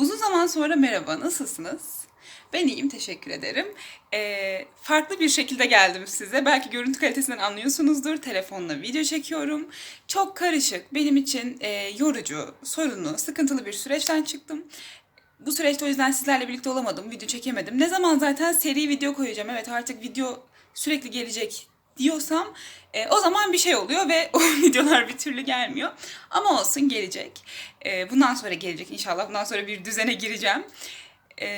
Uzun zaman sonra merhaba, nasılsınız? Ben iyiyim, teşekkür ederim. Ee, farklı bir şekilde geldim size. Belki görüntü kalitesinden anlıyorsunuzdur. Telefonla video çekiyorum. Çok karışık, benim için e, yorucu, sorunlu, sıkıntılı bir süreçten çıktım. Bu süreçte o yüzden sizlerle birlikte olamadım, video çekemedim. Ne zaman zaten seri video koyacağım, evet artık video sürekli gelecek diyorsam e, o zaman bir şey oluyor ve o videolar bir türlü gelmiyor. Ama olsun gelecek. E, bundan sonra gelecek inşallah. Bundan sonra bir düzene gireceğim. E,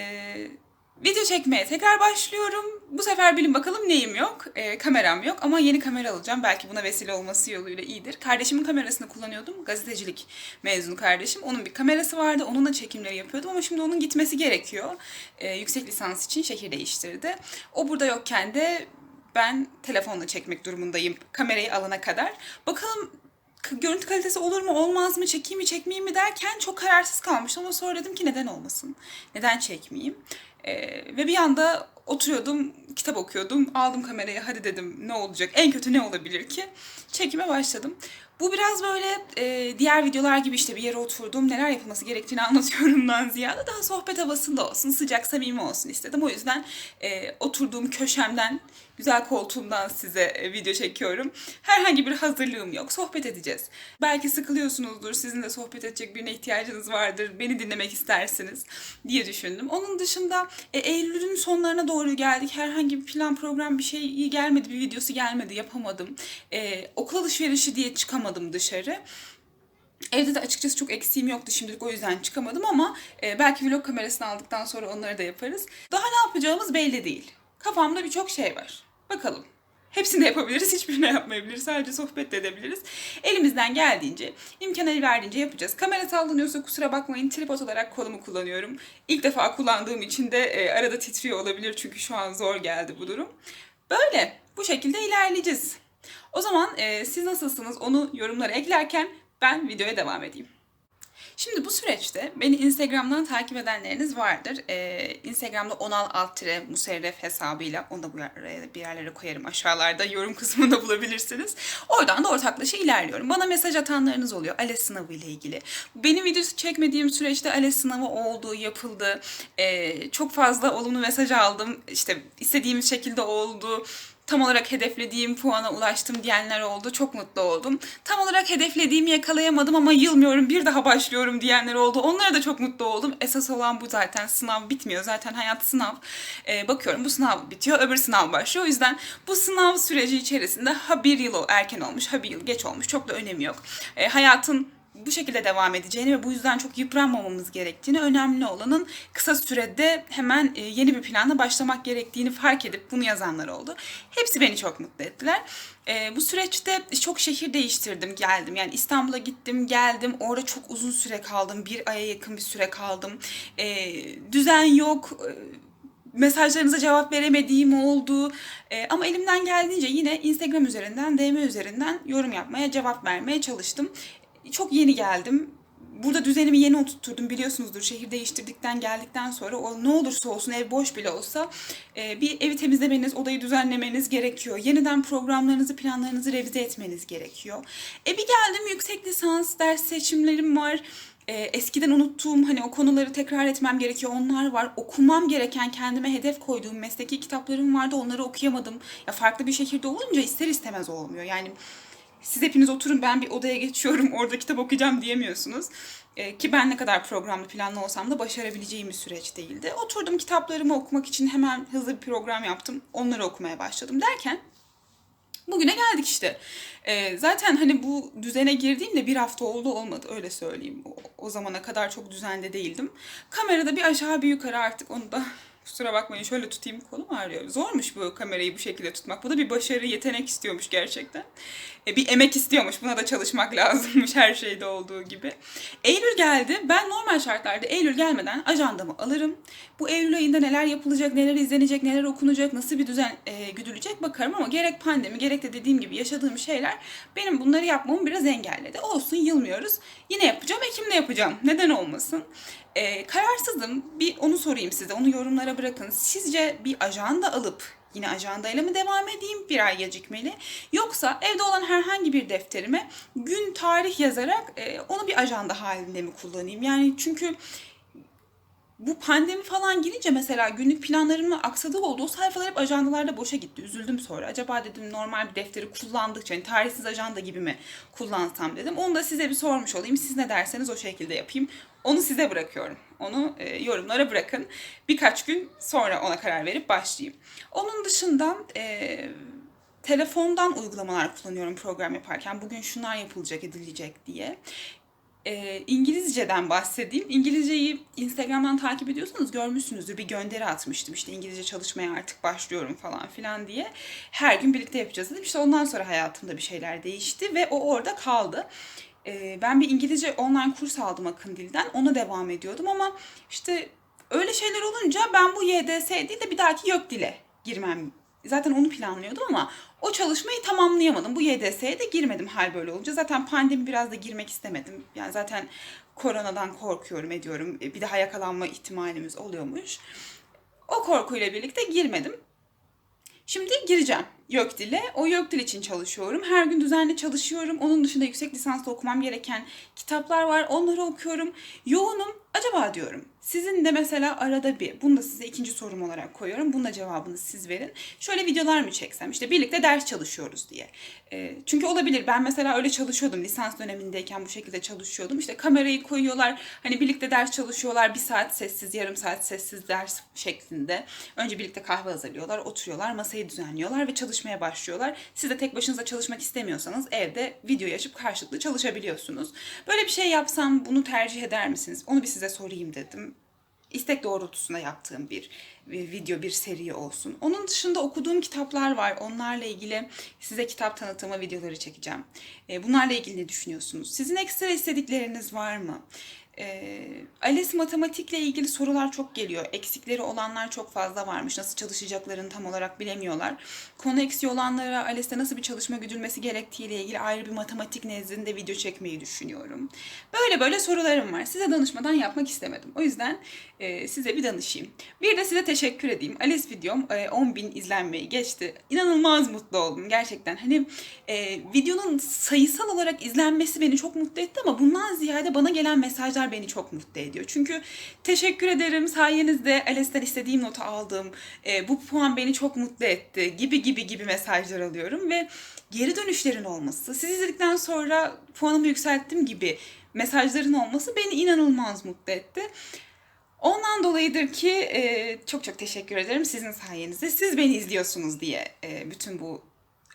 video çekmeye tekrar başlıyorum. Bu sefer bilin bakalım neyim yok. E, kameram yok ama yeni kamera alacağım. Belki buna vesile olması yoluyla iyidir. Kardeşimin kamerasını kullanıyordum. Gazetecilik mezunu kardeşim. Onun bir kamerası vardı. Onunla çekimleri yapıyordum ama şimdi onun gitmesi gerekiyor. E, yüksek lisans için şehir değiştirdi. O burada yokken de ben telefonla çekmek durumundayım kamerayı alana kadar. Bakalım görüntü kalitesi olur mu olmaz mı çekeyim mi çekmeyeyim mi derken çok kararsız kalmıştım ama sonra dedim ki neden olmasın? Neden çekmeyeyim? Ee, ve bir anda oturuyordum kitap okuyordum. Aldım kamerayı hadi dedim ne olacak? En kötü ne olabilir ki? Çekime başladım bu biraz böyle e, diğer videolar gibi işte bir yere oturdum neler yapılması gerektiğini anlatıyorumdan ziyade daha sohbet havasında olsun sıcak samimi olsun istedim o yüzden e, oturduğum köşemden güzel koltuğumdan size e, video çekiyorum. Herhangi bir hazırlığım yok. Sohbet edeceğiz. Belki sıkılıyorsunuzdur. Sizin de sohbet edecek birine ihtiyacınız vardır. Beni dinlemek istersiniz diye düşündüm. Onun dışında e, Eylül'ün sonlarına doğru geldik. Herhangi bir plan program bir şey gelmedi. Bir videosu gelmedi. Yapamadım. E, okul alışverişi diye çıkamadım dışarı. Evde de açıkçası çok eksiğim yoktu şimdilik o yüzden çıkamadım ama e, belki vlog kamerasını aldıktan sonra onları da yaparız. Daha ne yapacağımız belli değil. Kafamda birçok şey var. Bakalım. Hepsini yapabiliriz, hiçbirini yapmayabiliriz. Sadece sohbet de edebiliriz. Elimizden geldiğince, imkan el verdiğince yapacağız. Kamera sallanıyorsa kusura bakmayın. Tripod olarak kolumu kullanıyorum. İlk defa kullandığım için de e, arada titriyor olabilir çünkü şu an zor geldi bu durum. Böyle, bu şekilde ilerleyeceğiz. O zaman e, siz nasılsınız onu yorumlara eklerken ben videoya devam edeyim. Şimdi bu süreçte beni Instagram'dan takip edenleriniz vardır. Ee, Instagram'da onal alt tire musarref hesabıyla onu da bir yerlere koyarım aşağılarda yorum kısmında bulabilirsiniz. Oradan da ortaklaşa ilerliyorum. Bana mesaj atanlarınız oluyor ALES sınavı ile ilgili. Benim videosu çekmediğim süreçte ALES sınavı oldu, yapıldı. Ee, çok fazla olumlu mesaj aldım. İşte istediğim şekilde oldu tam olarak hedeflediğim puana ulaştım diyenler oldu. Çok mutlu oldum. Tam olarak hedeflediğimi yakalayamadım ama yılmıyorum bir daha başlıyorum diyenler oldu. Onlara da çok mutlu oldum. Esas olan bu zaten. Sınav bitmiyor. Zaten hayat sınav. Ee, bakıyorum bu sınav bitiyor. Öbür sınav başlıyor. O yüzden bu sınav süreci içerisinde ha bir yıl erken olmuş ha bir yıl geç olmuş. Çok da önemi yok. Ee, hayatın bu şekilde devam edeceğini ve bu yüzden çok yıpranmamamız gerektiğini, önemli olanın kısa sürede hemen e, yeni bir planla başlamak gerektiğini fark edip bunu yazanlar oldu. Hepsi beni çok mutlu ettiler. E, bu süreçte çok şehir değiştirdim, geldim. Yani İstanbul'a gittim, geldim. Orada çok uzun süre kaldım. Bir aya yakın bir süre kaldım. E, düzen yok. E, mesajlarınıza cevap veremediğim oldu. E, ama elimden geldiğince yine Instagram üzerinden, DM üzerinden yorum yapmaya, cevap vermeye çalıştım. Çok yeni geldim. Burada düzenimi yeni oturtturdum biliyorsunuzdur. Şehir değiştirdikten geldikten sonra o ne olursa olsun ev boş bile olsa e, bir evi temizlemeniz, odayı düzenlemeniz gerekiyor. Yeniden programlarınızı, planlarınızı revize etmeniz gerekiyor. E bir geldim yüksek lisans ders seçimlerim var. E, eskiden unuttuğum hani o konuları tekrar etmem gerekiyor. Onlar var. Okumam gereken kendime hedef koyduğum mesleki kitaplarım vardı. Onları okuyamadım. Ya farklı bir şehirde olunca ister istemez olmuyor. Yani siz hepiniz oturun ben bir odaya geçiyorum orada kitap okuyacağım diyemiyorsunuz. Ee, ki ben ne kadar programlı planlı olsam da başarabileceğim bir süreç değildi. Oturdum kitaplarımı okumak için hemen hızlı bir program yaptım. Onları okumaya başladım derken bugüne geldik işte. Ee, zaten hani bu düzene girdiğimde bir hafta oldu olmadı öyle söyleyeyim. O, o zamana kadar çok düzende değildim. Kamerada bir aşağı bir yukarı artık onu da Kusura bakmayın şöyle tutayım kolum ağrıyor. Zormuş bu kamerayı bu şekilde tutmak. Bu da bir başarı, yetenek istiyormuş gerçekten. E, bir emek istiyormuş. Buna da çalışmak lazımmış her şeyde olduğu gibi. Eylül geldi. Ben normal şartlarda Eylül gelmeden ajandamı alırım. Bu Eylül ayında neler yapılacak, neler izlenecek, neler okunacak, nasıl bir düzen e, güdülecek bakarım ama gerek pandemi gerek de dediğim gibi yaşadığım şeyler benim bunları yapmamı biraz engelledi. Olsun yılmıyoruz. Yine yapacağım. Ekim'de yapacağım. Neden olmasın? E, kararsızım. Bir onu sorayım size. Onu yorumlara bırakın. Sizce bir ajanda alıp yine ajandayla mı devam edeyim bir ay gecikmeli yoksa evde olan herhangi bir defterime gün tarih yazarak e, onu bir ajanda halinde mi kullanayım? Yani çünkü bu pandemi falan girince mesela günlük planlarımın aksadığı oldu. O sayfalar hep ajandalarda boşa gitti. Üzüldüm sonra. Acaba dedim normal bir defteri kullandıkça hani tarihsiz ajanda gibi mi kullansam dedim. Onu da size bir sormuş olayım. Siz ne derseniz o şekilde yapayım. Onu size bırakıyorum. Onu e, yorumlara bırakın. Birkaç gün sonra ona karar verip başlayayım. Onun dışında e, telefondan uygulamalar kullanıyorum program yaparken. Bugün şunlar yapılacak, edilecek diye. E, İngilizceden bahsedeyim. İngilizceyi Instagram'dan takip ediyorsanız görmüşsünüzdür. Bir gönderi atmıştım. İşte İngilizce çalışmaya artık başlıyorum falan filan diye. Her gün birlikte yapacağız dedim. İşte ondan sonra hayatımda bir şeyler değişti ve o orada kaldı. E, ben bir İngilizce online kurs aldım Akın Dil'den. Ona devam ediyordum ama işte öyle şeyler olunca ben bu YDS değil de bir dahaki YÖK dile girmem zaten onu planlıyordum ama o çalışmayı tamamlayamadım. Bu YDS'ye de girmedim hal böyle olunca. Zaten pandemi biraz da girmek istemedim. Yani zaten koronadan korkuyorum ediyorum. E, Bir daha yakalanma ihtimalimiz oluyormuş. O korkuyla birlikte girmedim. Şimdi gireceğim YÖK dile. O YÖK dil için çalışıyorum. Her gün düzenli çalışıyorum. Onun dışında yüksek lisansla okumam gereken kitaplar var. Onları okuyorum. Yoğunum. Acaba diyorum sizin de mesela arada bir, bunu da size ikinci sorum olarak koyuyorum. Bunun da cevabını siz verin. Şöyle videolar mı çeksem işte birlikte ders çalışıyoruz diye. E, çünkü olabilir ben mesela öyle çalışıyordum. Lisans dönemindeyken bu şekilde çalışıyordum. İşte kamerayı koyuyorlar. Hani birlikte ders çalışıyorlar. Bir saat sessiz, yarım saat sessiz ders şeklinde. Önce birlikte kahve hazırlıyorlar, oturuyorlar, masayı düzenliyorlar ve çalışmaya başlıyorlar. Siz de tek başınıza çalışmak istemiyorsanız evde videoyu açıp karşılıklı çalışabiliyorsunuz. Böyle bir şey yapsam bunu tercih eder misiniz? Onu bir size sorayım dedim. İstek doğrultusunda yaptığım bir, video, bir seri olsun. Onun dışında okuduğum kitaplar var. Onlarla ilgili size kitap tanıtımı videoları çekeceğim. E, Bunlarla ilgili ne düşünüyorsunuz? Sizin ekstra istedikleriniz var mı? E, ALES matematikle ilgili sorular çok geliyor. Eksikleri olanlar çok fazla varmış. Nasıl çalışacaklarını tam olarak bilemiyorlar. Konu eksiği olanlara ALES'te nasıl bir çalışma güdülmesi gerektiğiyle ilgili ayrı bir matematik nezdinde video çekmeyi düşünüyorum. Böyle böyle sorularım var. Size danışmadan yapmak istemedim. O yüzden e, size bir danışayım. Bir de size teşekkür edeyim. ALES videom e, 10.000 izlenmeyi geçti. İnanılmaz mutlu oldum gerçekten. Hani e, videonun sayısal olarak izlenmesi beni çok mutlu etti ama bundan ziyade bana gelen mesajlar beni çok mutlu ediyor. Çünkü teşekkür ederim sayenizde ALES'ten istediğim notu aldım. E, bu puan beni çok mutlu etti gibi gibi gibi mesajlar alıyorum ve geri dönüşlerin olması, siz izledikten sonra puanımı yükselttim gibi mesajların olması beni inanılmaz mutlu etti. Ondan dolayıdır ki e, çok çok teşekkür ederim sizin sayenizde. Siz beni izliyorsunuz diye e, bütün bu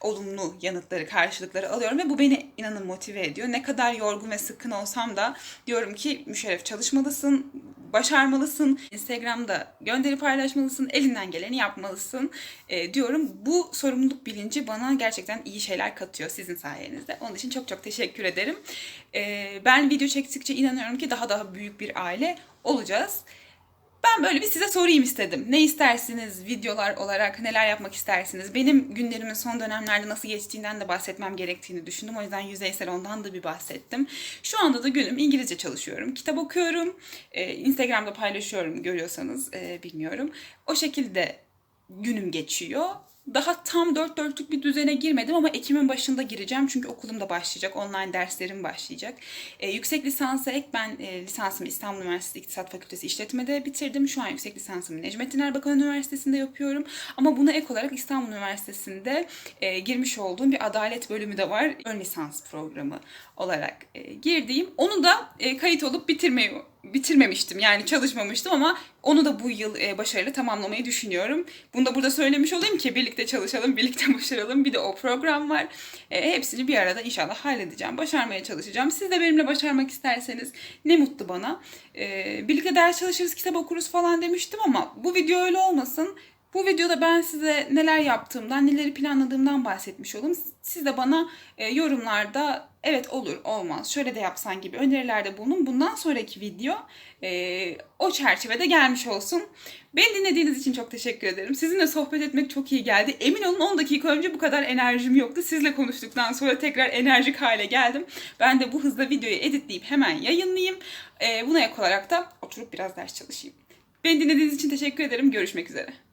olumlu yanıtları, karşılıkları alıyorum ve bu beni inanın motive ediyor. Ne kadar yorgun ve sıkkın olsam da diyorum ki müşerref çalışmalısın, başarmalısın, Instagram'da gönderi paylaşmalısın, elinden geleni yapmalısın e, diyorum. Bu sorumluluk bilinci bana gerçekten iyi şeyler katıyor sizin sayenizde. Onun için çok çok teşekkür ederim. E, ben video çektikçe inanıyorum ki daha daha büyük bir aile olacağız. Ben böyle bir size sorayım istedim. Ne istersiniz videolar olarak, neler yapmak istersiniz? Benim günlerimin son dönemlerde nasıl geçtiğinden de bahsetmem gerektiğini düşündüm. O yüzden yüzeysel ondan da bir bahsettim. Şu anda da günüm İngilizce çalışıyorum. Kitap okuyorum. Ee, Instagram'da paylaşıyorum görüyorsanız e, bilmiyorum. O şekilde günüm geçiyor. Daha tam dört dörtlük bir düzene girmedim ama Ekim'in başında gireceğim. Çünkü okulum da başlayacak. Online derslerim başlayacak. E, yüksek lisansa ek ben e, lisansımı İstanbul Üniversitesi İktisat Fakültesi İşletme'de bitirdim. Şu an yüksek lisansımı Necmettin Erbakan Üniversitesi'nde yapıyorum. Ama buna ek olarak İstanbul Üniversitesi'nde e, girmiş olduğum bir adalet bölümü de var. Ön lisans programı olarak e, girdiğim. Onu da e, kayıt olup bitirmeyi bitirmemiştim. Yani çalışmamıştım ama onu da bu yıl e, başarılı tamamlamayı düşünüyorum. Bunu da burada söylemiş olayım ki birlikte çalışalım, birlikte başaralım. Bir de o program var. E, hepsini bir arada inşallah halledeceğim. Başarmaya çalışacağım. Siz de benimle başarmak isterseniz ne mutlu bana. E, birlikte ders çalışırız, kitap okuruz falan demiştim ama bu video öyle olmasın. Bu videoda ben size neler yaptığımdan, neleri planladığımdan bahsetmiş oldum. Siz de bana e, yorumlarda evet olur, olmaz, şöyle de yapsan gibi önerilerde bulunun. Bundan sonraki video e, o çerçevede gelmiş olsun. Beni dinlediğiniz için çok teşekkür ederim. Sizinle sohbet etmek çok iyi geldi. Emin olun 10 dakika önce bu kadar enerjim yoktu. Sizle konuştuktan sonra tekrar enerjik hale geldim. Ben de bu hızla videoyu editleyip hemen yayınlayayım. E, buna ek olarak da oturup biraz ders çalışayım. Beni dinlediğiniz için teşekkür ederim. Görüşmek üzere.